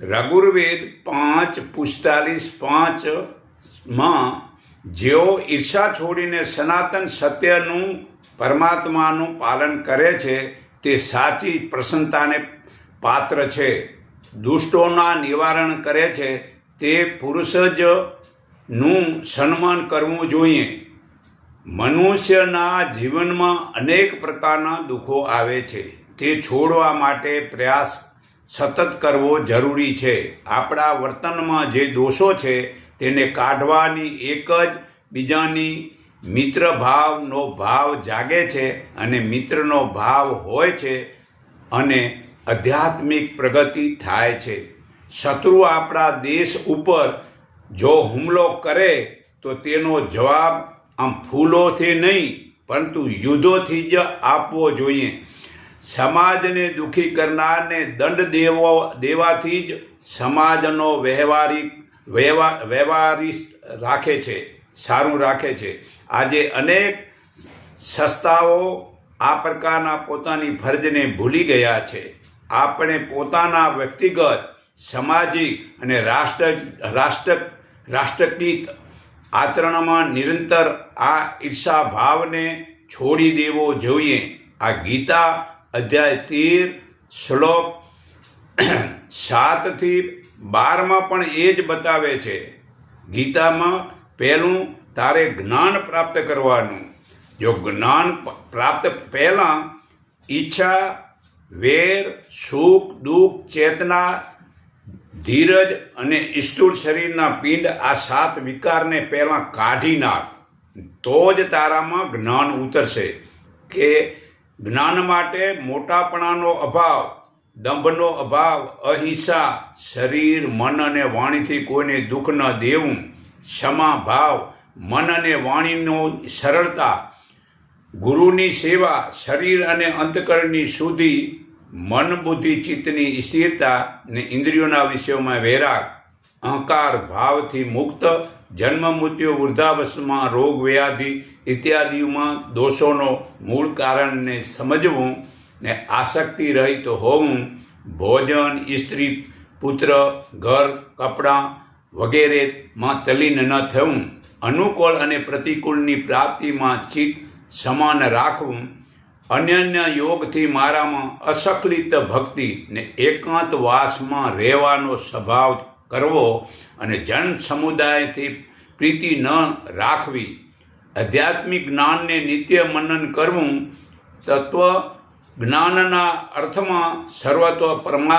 રઘુર્વેદ પાંચ, પુસ્તાલીસ પાંચમાં જેઓ ઈર્ષા છોડીને સનાતન સત્યનું પરમાત્માનું પાલન કરે છે, તે સાચી પ્રસન્નતાને પાત્ર છે. દુષ્ટોના નિવારણ કરે છે, તે પુરુષ જ નું સન્માન કરવું જોઈએ. મનુષ્યના જીવનમાં અનેક પ્રકારના દુઃખો આવે છે, તે છોડવા માટે પ્રયાસ સતત કરવો જરૂરી છે. આપણા વર્તનમાં જે દોષો છે, તેને કાઢવાની એક જ બીજાની મિત્ર ભાવનો ભાવ જાગે છે અને મિત્રનો ભાવ હોય છે અને આધ્યાત્મિક પ્રગતિ થાય છે. શત્રુ આપણા દેશ ઉપર જો હુમલો કરે, તો તેનો જવાબ આમ ફૂલોથી નહીં, પરંતુ યુદ્ધોથી જ આપવો જોઈએ. સમાજને દુઃખી કરનારને દંડ દેવો દેવાથી જ સમાજનો વ્યવહારિક વ્યવહાર રાખે છે, સારું રાખે છે. આજે અનેક સંસ્થાઓ આ પ્રકારના પોતાની ફરજને ભૂલી ગયા છે. આપણે પોતાના વ્યક્તિગત, સામાજિક અને રાષ્ટ્ર રાષ્ટ્ર રાષ્ટ્રગીત આચરણમાં નિરંતર આ ઈર્ષા ભાવને છોડી દેવો જોઈએ. આ ગીતા અધ્યાય તેર, શ્લોક સાતથી બારમાં પણ એ જ બતાવે છે. ગીતામાં પહેલું તારે જ્ઞાન પ્રાપ્ત કરવાનું. જો જ્ઞાન પ્રાપ્ત પહેલાં ઈચ્છા, વેર, સુખ, દુઃખ, ચેતના, ધીરજ અને સ્થૂળ શરીરના પિંડ આ સાત વિકારને પહેલાં કાઢી નાખ. તો જ તારામાં જ્ઞાન ઉતરશે કે જ્ઞાન માટે મોટાપણાનો અભાવ, દંભનો અભાવ, અહિંસા, શરીર, મન અને વાણીથી કોઈને દુઃખ ન દેવું, ક્ષમા, ભાવ, મન અને વાણીનો સરળતા, ગુરુની સેવા, શરીર અને અંતકરણની શુદ્ધિ, મન, બુદ્ધિ, ચિત્તની સ્થિરતા ને ઇન્દ્રિયોના વિષયોમાં વૈરાગ, અહંકાર, ભાવથી મુક્ત જન્મ મૃત્યુ વૃદ્ધાવસ્થામાં રોગ, વ્યાધિ ઇત્યાદિમાં દોષોનો મૂળ કારણને સમજવું ને આસક્તિ રહિત હોવું, ભોજન સ્ત્રી પુત્ર, ઘર, કપડાં વગેરેમાં તલીન ન થવું, અનુકૂળ અને પ્રતિકૂળની પ્રાપ્તિમાં ચિત્ત સમાન રાખવું અન્યન્ય યોગથી મારામાં અસકલિત ભક્તિ ને એકાંત વાસમાં રહેવાનો સ્વભાવ કરવો અને જન સમુદાયથી પ્રીતિ ન રાખવી. આધ્યાત્મિક જ્ઞાનને નિત્ય મનન કરવું તત્વ જ્ઞાનના અર્થમાં સર્વત્વ પરમા